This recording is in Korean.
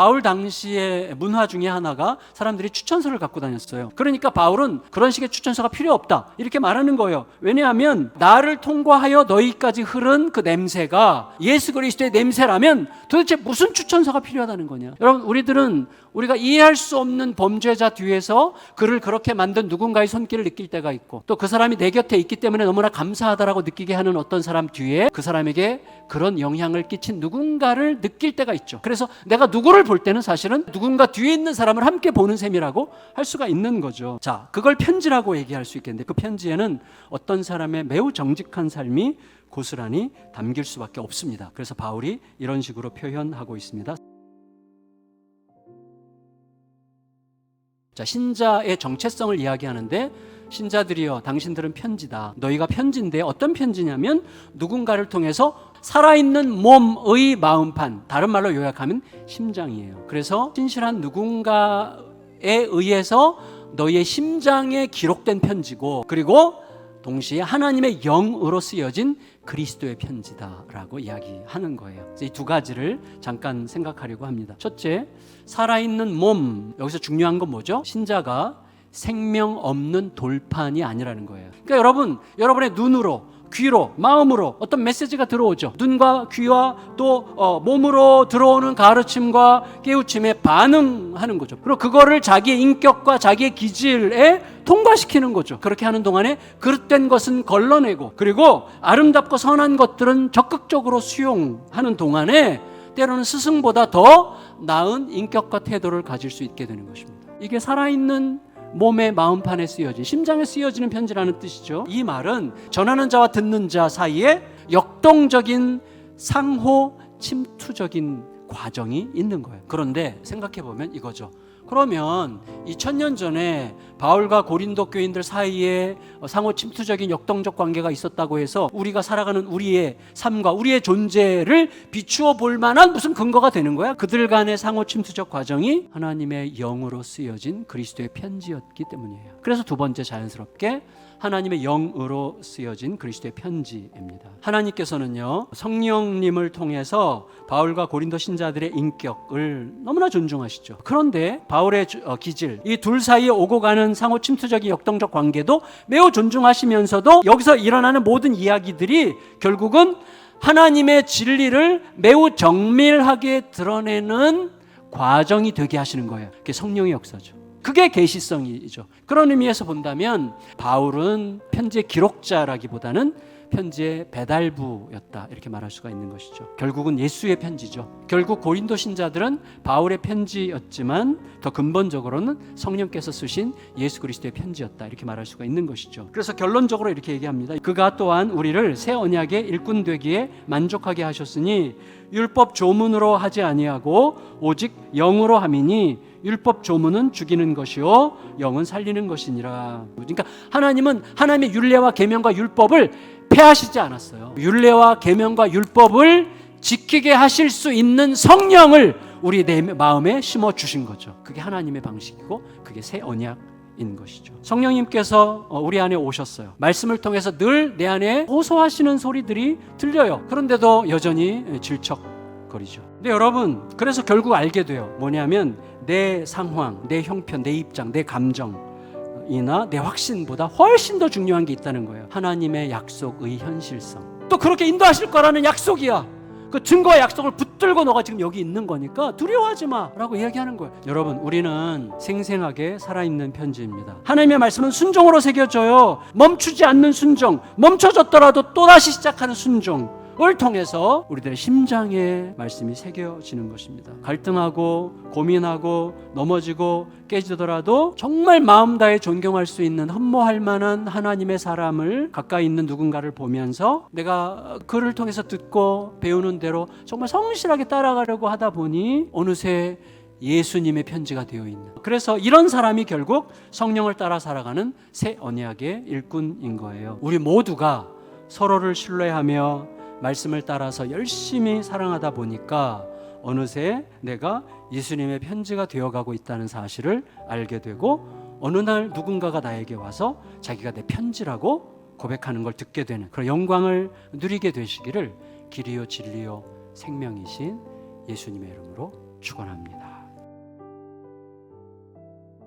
바울 당시의 문화 중에 하나가 사람들이 추천서를 갖고 다녔어요. 그러니까 바울은 그런 식의 추천서가 필요 없다. 이렇게 말하는 거예요. 왜냐하면 나를 통과하여 너희까지 흐른 그 냄새가 예수 그리스도의 냄새라면 도대체 무슨 추천서가 필요하다는 거냐? 여러분, 우리들은 우리가 이해할 수 없는 범죄자 뒤에서 그를 그렇게 만든 누군가의 손길을 느낄 때가 있고 또 그 사람이 내 곁에 있기 때문에 너무나 감사하다라고 느끼게 하는 어떤 사람 뒤에 그 사람에게 그런 영향을 끼친 누군가를 느낄 때가 있죠. 그래서 내가 누구를 볼 때는 사실은 누군가 뒤에 있는 사람을 함께 보는 셈이라고 할 수가 있는 거죠. 자, 그걸 편지라고 얘기할 수 있겠는데 그 편지에는 어떤 사람의 매우 정직한 삶이 고스란히 담길 수밖에 없습니다. 그래서 바울이 이런 식으로 표현하고 있습니다. 자, 신자의 정체성을 이야기하는데 신자들이여 당신들은 편지다. 너희가 편지인데 어떤 편지냐면 누군가를 통해서 살아있는 몸의 마음판, 다른 말로 요약하면 심장이에요. 그래서 신실한 누군가에 의해서 너희의 심장에 기록된 편지고 그리고 동시에 하나님의 영으로 쓰여진 그리스도의 편지다라고 이야기하는 거예요. 이 두 가지를 잠깐 생각하려고 합니다. 첫째, 살아있는 몸. 여기서 중요한 건 뭐죠? 신자가 생명 없는 돌판이 아니라는 거예요. 그러니까 여러분, 여러분의 눈으로 귀로 마음으로 어떤 메시지가 들어오죠. 눈과 귀와 또 어, 몸으로 들어오는 가르침과 깨우침에 반응하는 거죠. 그리고 그거를 자기의 인격과 자기의 기질에 통과시키는 거죠. 그렇게 하는 동안에 그릇된 것은 걸러내고 그리고 아름답고 선한 것들은 적극적으로 수용하는 동안에 때로는 스승보다 더 나은 인격과 태도를 가질 수 있게 되는 것입니다. 이게 살아있는 몸의 마음판에 쓰여진 심장에 쓰여지는 편지라는 뜻이죠. 이 말은 전하는 자와 듣는 자 사이에 역동적인 상호 침투적인 과정이 있는 거예요. 그런데 생각해 보면 이거죠. 그러면 2000년 전에 바울과 고린도 교인들 사이에 상호 침투적인 역동적 관계가 있었다고 해서 우리가 살아가는 우리의 삶과 우리의 존재를 비추어 볼 만한 무슨 근거가 되는 거야? 그들 간의 상호 침투적 과정이 하나님의 영으로 쓰여진 그리스도의 편지였기 때문이에요. 그래서 두 번째 자연스럽게 하나님의 영으로 쓰여진 그리스도의 편지입니다. 하나님께서는요, 성령님을 통해서 바울과 고린도 신자들의 인격을 너무나 존중하시죠. 그런데 바울의 주- 어, 기질, 이 둘 사이에 오고 가는 상호 침투적인 역동적 관계도 매우 존중하시면서도 여기서 일어나는 모든 이야기들이 결국은 하나님의 진리를 매우 정밀하게 드러내는 과정이 되게 하시는 거예요. 그게 성령의 역사죠. 그게 계시성이죠. 그런 의미에서 본다면 바울은 편지의 기록자라기보다는 편지의 배달부였다 이렇게 말할 수가 있는 것이죠. 결국은 예수의 편지죠. 결국 고린도 신자들은 바울의 편지였지만 더 근본적으로는 성령께서 쓰신 예수 그리스도의 편지였다 이렇게 말할 수가 있는 것이죠. 그래서 결론적으로 이렇게 얘기합니다. 그가 또한 우리를 새 언약의 일꾼 되기에 만족하게 하셨으니 율법 조문으로 하지 아니하고 오직 영으로 함이니 율법 조문은 죽이는 것이요 영은 살리는 것이니라. 그러니까 하나님은 하나님의 율례와 계명과 율법을 폐하시지 않았어요. 율례와 계명과 율법을 지키게 하실 수 있는 성령을 우리 내 마음에 심어 주신 거죠. 그게 하나님의 방식이고 그게 새 언약 인 것이죠. 성령님께서 어, 우리 안에 오셨어요. 말씀을 통해서 늘 내 안에 호소하시는 소리들이 들려요. 그런데도 여전히 질척 거리죠. 근데 여러분, 그래서 결국 알게 돼요. 뭐냐면 내 상황, 내 형편, 내 입장, 내 감정이나 내 확신보다 훨씬 더 중요한 게 있다는 거예요. 하나님의 약속의 현실성. 또 그렇게 인도하실 거라는 약속이야. 그 증거와 약속을 붙들고 너가 지금 여기 있는 거니까 두려워하지 마라고 이야기하는 거예요. 여러분, 우리는 생생하게 살아있는 편지입니다. 하나님의 말씀은 순종으로 새겨져요. 멈추지 않는 순종, 멈춰졌더라도 또다시 시작하는 순종. 을 통해서 우리들의 심장에 말씀이 새겨지는 것입니다. 갈등하고 고민하고 넘어지고 깨지더라도 정말 마음 다해 존경할 수 있는 흠모할 만한 하나님의 사람을 가까이 있는 누군가를 보면서 내가 그를 통해서 듣고 배우는 대로 정말 성실하게 따라가려고 하다 보니 어느새 예수님의 편지가 되어 있는. 그래서 이런 사람이 결국 성령을 따라 살아가는 새 언약의 일꾼인 거예요. 우리 모두가 서로를 신뢰하며 말씀을 따라서 열심히 사랑하다 보니까 어느새 내가 예수님의 편지가 되어가고 있다는 사실을 알게 되고 어느 날 누군가가 나에게 와서 자기가 내 편지라고 고백하는 걸 듣게 되는 그런 영광을 누리게 되시기를 길이요 진리요 생명이신 예수님의 이름으로 축원합니다.